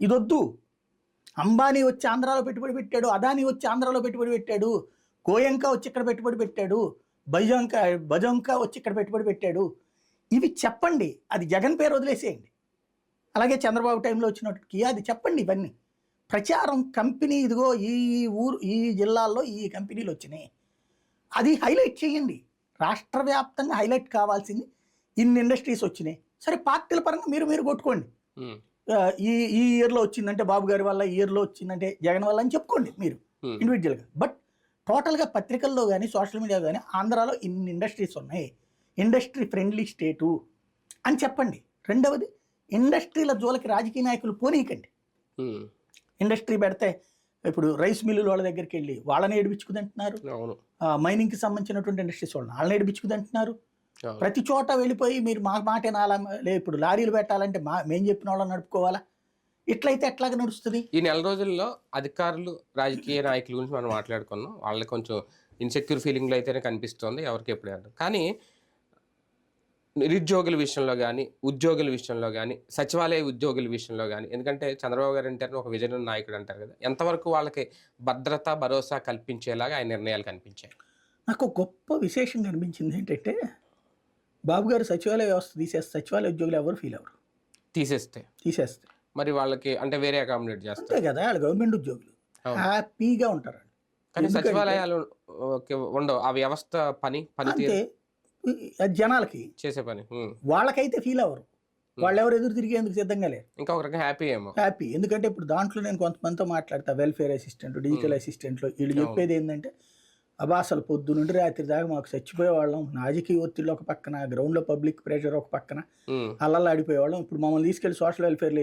ఇదొద్దు. అంబానీ వచ్చి ఆంధ్రాలో పెట్టుబడి పెట్టాడు అదానీ వచ్చి ఆంధ్రాలో పెట్టుబడి పెట్టాడు గోయంకా వచ్చి ఇక్కడ పెట్టుబడి పెట్టాడు భజంక బజంకా వచ్చి ఇక్కడ పెట్టుబడి పెట్టాడు. ఇవి చెప్పండి అది జగన్ పేరు వదిలేసేయండి. అలాగే చంద్రబాబు టైంలో వచ్చినట్టుకి అది చెప్పండి ఇవన్నీ. ప్రచారం కంపెనీ ఇదిగో ఈ ఊరు ఈ జిల్లాల్లో ఈ కంపెనీలు వచ్చినాయి. అది హైలైట్ చేయండి. రాష్ట్ర వ్యాప్తంగా హైలైట్ కావాల్సింది ఇన్ని ఇండస్ట్రీస్ వచ్చినాయి. సరే పార్టీల పరంగా మీరు మీరు కొట్టుకోండి. ఈ ఈ ఇయర్లో వచ్చిందంటే బాబు గారి వల్ల ఈ ఇయర్లో వచ్చిందంటే జగన్ వల్ల అని చెప్పుకోండి మీరు ఇండివిజువల్గా బట్ టోటల్గా పత్రికల్లో కానీ సోషల్ మీడియా కానీ ఆంధ్రాలో ఇన్ని ఇండస్ట్రీస్ ఉన్నాయి. ఇండస్ట్రీ ఫ్రెండ్లీ స్టేటు అని చెప్పండి. రెండవది ఇండస్ట్రీల జోలికి రాజకీయ నాయకులు పోనీయకండి. ఇండస్ట్రీ పెడితే ఇప్పుడు రైస్ మిల్లుల వాళ్ళ దగ్గరికి వెళ్ళి వాళ్ళని ఏడిపించుకుదంటున్నారు. మైనింగ్కి సంబంధించినటువంటి ఇండస్ట్రీస్ వాళ్ళని వాళ్ళని ఏడిపించుకుదంటున్నారు. అవును. ప్రతి చోట వెళ్ళిపోయి మీరు మా మాట నాలా లే ఇప్పుడు లారీలు పెట్టాలంటే మా మేము చెప్పిన వాళ్ళని నడుపుకోవాలా? ఇట్లయితే ఎట్లాగ నడుస్తుంది? ఈ నెల రోజుల్లో అధికారులు రాజకీయ నాయకుల గురించి మనం మాట్లాడుకున్నాం. వాళ్ళకి కొంచెం ఇన్సెక్యూర్ ఫీలింగ్లో అయితేనే కనిపిస్తుంది ఎవరికి ఎప్పుడు కానీ నిరుద్యోగుల విషయంలో కానీ ఉద్యోగుల విషయంలో కానీ సచివాలయ ఉద్యోగుల విషయంలో కానీ ఎందుకంటే చంద్రబాబు గారు అంటారు ఒక విజయ నాయకుడు అంటారు కదా ఎంతవరకు వాళ్ళకి భద్రత భరోసా కల్పించేలాగా ఆయన నిర్ణయాలు కనిపించాయి? నాకు గొప్ప విశేషం కనిపించింది ఏంటంటే బాబు గారు సచివాలయ వ్యవస్థ తీసేస్తే సచివాలయ ఉద్యోగులు ఎవరు ఫీల్ అవ్వరు. తీసేస్తే. తీసేస్తే. మరి వాళ్ళకి అంటే వేరే అకామిడేట్ చేస్తారు. అంతే కదా వాళ్ళు గవర్నమెంట్ ఉద్యోగులు. అవును. హ్యాపీగా ఉంటారు వాళ్ళు. కానీ ఎందుకంటే- సచివాలయాలు ఓకే, ఉండవు. ఆ వ్యవస్థ పని పనితీరు అంతే. ఈ- అది జనాలకి. చేసే పని. ఉమ్. వాళ్ళకైతే ఫీల్ అవ్వరు. వాళ్ళు ఎవరు ఎదురు తిరిగేందుకు సిద్ధంగా లేరు? ఇంకా ఒక రకంగా హ్యాపీ ఏమో. హ్యాపీ ఎందుకంటే ఇప్పుడు దాంట్లో నేను కొంతమందితో మాట్లాడతా. వెల్ఫేర్ అసిస్టెంట్ డిజిటల్ అసిస్టెంట్లు వీళ్ళు చెప్పేది ఏంటంటే అబ్బా అసలు పొద్దు నుండి రాత్రి దాకా మాకు చచ్చిపోయే వాళ్ళం రాజకీయ ఒత్తిళ్ళు ఒక పక్కన గ్రౌండ్లో పబ్లిక్ ప్రెషర్ ఒక పక్కన. అల్లల్లాడిపోయేవాళ్ళం ఇప్పుడు మమ్మల్ని తీసుకెళ్ళి సోషల్ వెల్ఫేర్లో